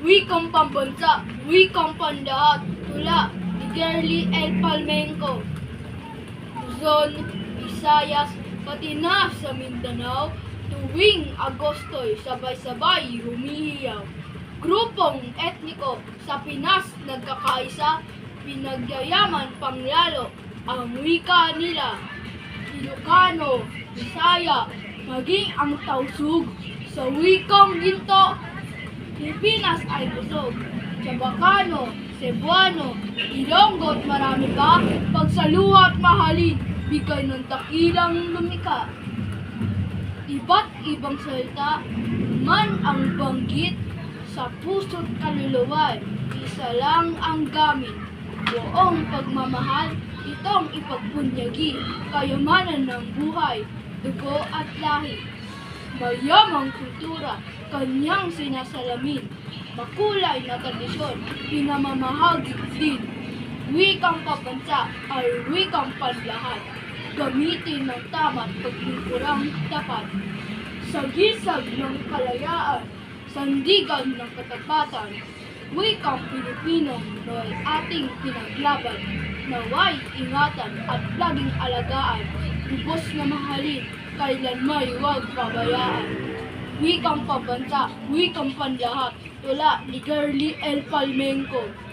wikang pambansa, wikang pandahat, tula ni Gerly L. Palmenco. Luzon, Visayas, pati na sa Mindanao, tuwing Agosto'y sabay-sabay humihiyaw. Grupong etniko sa Pinas nagkakaisa, pinagyayaman panglalo ang wika nila. Ilocano, Bisaya, maging ang tausug sa wikang ginto. Pilipinas ay busog. Chabacano, Cebuano, Ilonggo at marami pa, pagsaluha at mahalin, bigay ng dakilang lumika. Iba't ibang salita, man ang banggit, sa puso't kaluluwa, isa lang ang gamit. Buong pagmamahal, itong ipagpunyagi, kayamanan ng buhay, dugo at lahi. Mayamang kultura, kanyang sinasalamin. Makulay na tradisyon, pinamamahagi din. Wikang kabansa ay wikang panlahat. Gamitin ng tama at pagpupurang tapat. Sa gisag ng kalayaan, sandigan ng katapatan, wikang Pilipino no'y ating pinaglaban. Naway ingatan at laging alagaan, lubos na mahalin, kailanmay huwag pabayaan. Wikang pabansa, wikang panlahat, tula ni Girlie L. Palmenco.